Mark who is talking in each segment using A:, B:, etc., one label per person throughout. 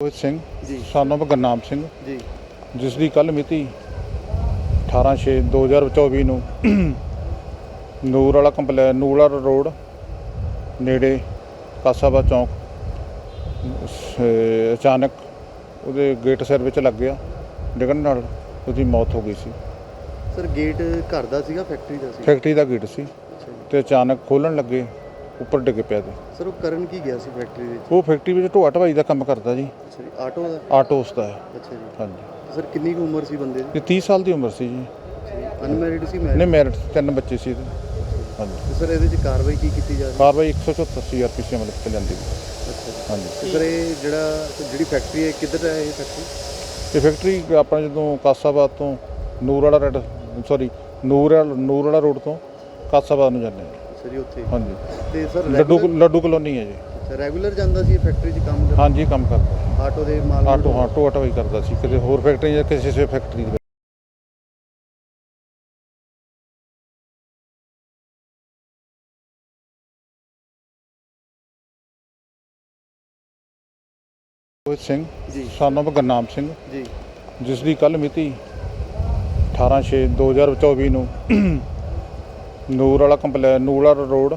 A: Rohit Singh
B: ji.
A: of Gurnam Singh
B: ji.
A: ਜਿਸ ਦੀ ਕੱਲ ਮਿਤੀ 18/6/2024 ਨੂੰ ਨੂਰ ਵਾਲਾ ਕੰਪਲੈ ਨੂਰ ਵਾਲਾ ਰੋਡ ਨੇੜੇ ਕਾਸਾਬਾ ਚੌਂਕ ਸ- ਅਚਾਨਕ ਉਹਦੇ ਗੇਟ ਸਿਰ ਵਿੱਚ ਲੱਗ ਗਿਆ ਡਿੱਗਣ ਨਾਲ ਉਹਦੀ ਮੌਤ ਹੋ ਗਈ ਸੀ।
B: ਸਰ ਗੇਟ ਘਰ ਦਾ ਸੀਗਾ ਫੈਕਟਰੀ ਦਾ ਸੀ
A: ਫੈਕਟਰੀ ਦਾ ਗੇਟ ਸੀ
B: ਅੱਛਾ ਜੀ।
A: ਤੇ ਅਚਾਨਕ ਖੋਲਣ ਲੱਗੇ ਉੱਪਰ ਡਿੱਗ ਪਿਆ ਤੇ।
B: ਸਰ ਉਹ ਕਰਨ ਕੀ ਗਿਆ ਸੀ ਫੈਕਟਰੀ ਵਿੱਚ?
A: ਉਹ ਫੈਕਟਰੀ ਵਿੱਚ ਢੋਆ ਢਵਾਈ ਦਾ ਕੰਮ ਕਰਦਾ ਜੀ।
B: ਅੱਛਾ ਜੀ ਆਟੋ ਦਾ?
A: ਹੈ।
B: ਅੱਛਾ ਜੀ।
A: ਹਾਂਜੀ।
B: ਤੇ ਸਰ ਕਿੰਨੀ ਕੁ ਉਮਰ ਸੀ ਬੰਦੇ ਦੀ?
A: ਇਹ 30 ਸਾਲ ਦੀ ਉਮਰ ਸੀ ਜੀ।
B: ਅਨਮੈਰਿਡ ਸੀ
A: ਨੇ
B: ਮੈਰਿਡ
A: ਮੈਰਿਟ ਤਿੰਨ ਬੱਚੇ ਸੀ ਇਹਦੇ। ਹਾਂਜੀ।
B: ਤੇ ਸਰ ਇਹਦੇ ਚ ਕਾਰਵਾਈ ਕੀ ਕੀਤੀ ਜਾ ਰਹੀ? ਹੈ
A: ਕਾਰਵਾਈ 174 ਸੀਆਰਪੀਸੀ ਅਮਲ ਵਿੱਚ ਲੈਂਦੀ ਗਈ
B: ਅੱਛਾ ਜੀ।
A: ਹਾਂਜੀ।
B: ਤੇ ਸਰ ਇਹ ਜਿਹੜਾ ਜਿਹੜੀ ਫੈਕਟਰੀ ਹੈ ਕਿੱਧਰ ਹੈ ਇਹ ਫੈਕਟਰੀ
A: ਇਹ ਫੈਕਟਰੀ ਆਪਣਾ ਜਦੋਂ ਕਾਸਾਬਾਦ ਤੋਂ ਨੂਰ ਵਾਲਾ ਰੈਡ ਸੌਰੀ ਨੂਰ ਵਾਲਾ ਨੂਰ ਵਾਲਾ ਰੋਡ ਤੋਂ ਕਾਸਾਬਾਦ ਨੂੰ ਜਾਂਦੇ ਹਾਂ
B: ਅੱਛਾ ਜੀ ਉੱਥੇ।
A: ਹਾਂਜੀ।
B: ਤੇ ਸਰ
A: ਲੱਡੂ ਲੱਡੂ ਕਲੋਨੀ ਹੈ ਜੀ।
B: ਰੈਗੂਲਰ ਜਾਂਦਾ ਸੀ ਫੈਕਟਰੀ 'ਚ ਕੰਮ ਕਰਨ
A: ਹਾਂਜੀ ਕੰਮ ਕਰਦਾ।
B: ਆਟੋ ਦੇ ਮਾਲ
A: ਆਟੋ ਹਾਂ ਟੋਆ ਢਵਾਈ ਕਰਦਾ ਸੀ। ਕਿਤੇ ਹੋਰ ਫੈਕਟਰੀ ਜਾਂ ਕਿਸੇ ਸੇ ਫੈਕਟਰੀ ਦੇ। ਰੋਹਿਤ ਸਿੰਘ
B: ਜੀ।
A: of ਗੁਰਨਾਮ ਸਿੰਘ।
B: ਜੀ।
A: ਜਿਸ ਦੀ ਕੱਲ ਮਿਤੀ 18/6/2024 ਨੂੰ ਨੂਰ ਵਾਲਾ ਕੰਪਲੈ ਨੂਰ ਵਾਲਾ ਰੋਡ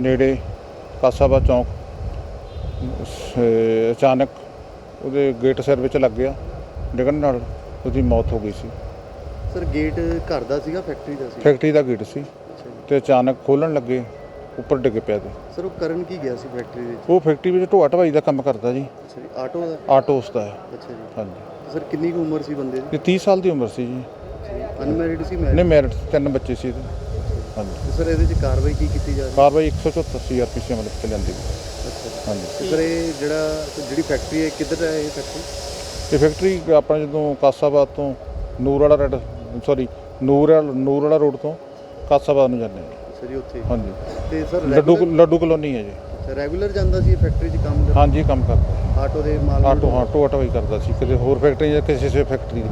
A: ਨੇੜੇ ਕਾਸਾਬਾ ਚੌਂਕ ਅਚਾਨਕ ਉਹਦੇ ਗੇਟ ਸਿਰ ਵਿੱਚ ਲੱਗ ਗਿਆ ਡਿੱਗਣ ਨਾਲ ਉਹਦੀ ਮੌਤ ਹੋ ਗਈ ਸੀ।
B: ਸਰ ਗੇਟ ਘਰ ਦਾ ਸੀਗਾ ਫੈਕਟਰੀ ਦਾ ਸੀ
A: ਫੈਕਟਰੀ ਦਾ ਗੇਟ ਸੀ ਤੇ ਅਚਾਨਕ ਖੋਲਣ ਲੱਗੇ ਉੱਪਰ ਡਿੱਗ ਪਿਆ ਤੇ।
B: ਸਰ ਉਹ ਕਰਨ ਕੀ ਗਿਆ ਸੀ ਫੈਕਟਰੀ ਵਿੱਚ?
A: ਉਹ ਫੈਕਟਰੀ ਵਿੱਚ ਢੋਆ ਢਵਾਈ ਦਾ ਕੰਮ ਕਰਦਾ ਜੀ।
B: ਅੱਛਾ ਜੀ ਆਟੋ ਦਾ?
A: ਆਟੋ ਉਸਦਾ ਹੈ।
B: ਅੱਛਾ ਜੀ।
A: ਹਾਂਜੀ।
B: ਸਰ ਕਿੰਨੀ ਕੁ ਉਮਰ ਸੀ ਬੰਦੇ ਦੀ?
A: ਇਹ 30 ਸਾਲ ਦੀ ਉਮਰ ਸੀ ਜੀ।
B: ਅਨਮੈਰਿਡ ਸੀ ਮੈਰਿਡ?
A: ਮੈਰਿਟ ਤਿੰਨ ਬੱਚੇ ਸੀ ਇਹਦੇ। ਹਾਂਜੀ।
B: ਤੇ ਸਰ ਇਹਦੇ ਚ ਕਾਰਵਾਈ ਕੀ ਕੀਤੀ ਜਾ ਰਹੀ ਹੈ?
A: ਕਾਰਵਾਈ 174 ਸੀਆਰਪੀਸੀ ਅਮਲ ਵਿੱਚ ਲੈਂਦੀ ਗਈ।
B: ਅੱਛਾ। ਜੀ
A: ਹਾਂਜੀ।
B: ਤੇ ਸਰ ਇਹ ਜਿਹੜਾ ਜਿਹੜੀ ਫੈਕਟਰੀ ਹੈ ਕਿੱਧਰ ਹੈ ਇਹ ਫੈਕਟਰੀ
A: ਇਹ ਫੈਕਟਰੀ ਆਪਣਾ ਜਦੋਂ ਕਾਸਾਬਾਦ ਤੋਂ ਨੂਰ ਵਾਲਾ ਰੈਡ ਸੌਰੀ ਨੂਰ ਵਾਲਾ ਨੂਰ ਵਾਲਾ ਰੋਡ ਤੋਂ ਕਾਸਾਬਾਦ ਨੂੰ ਜਾਂਦੇ ਹਾਂ
B: ਅੱਛਾ ਜੀ ਉੱਥੇ।
A: ਹਾਂਜੀ।
B: ਤੇ ਸਰ
A: ਲੱਡੂ ਲੱਡੂ ਕਲੋਨੀ ਹੈ ਜੀ।
B: ਰੈਗੂਲਰ ਜਾਂਦਾ ਸੀ ਇਹ ਫੈਕਟਰੀ 'ਚ ਕੰਮ ਕਰਨ
A: ਹਾਂਜੀ ਕੰਮ ਕਰਦਾ।
B: ਆਟੋ ਦੇ ਮਾਲ
A: ਆਟੋ ਹਾਂ ਟੋਆ ਢਵਾਈ ਕਰਦਾ ਸੀ। ਕਿਤੇ ਹੋਰ ਫੈਕਟਰੀ ਜਾਂ ਕਿਸੇ ਸੇ ਫੈਕਟਰੀ ਦੇ ਵਿੱਚ।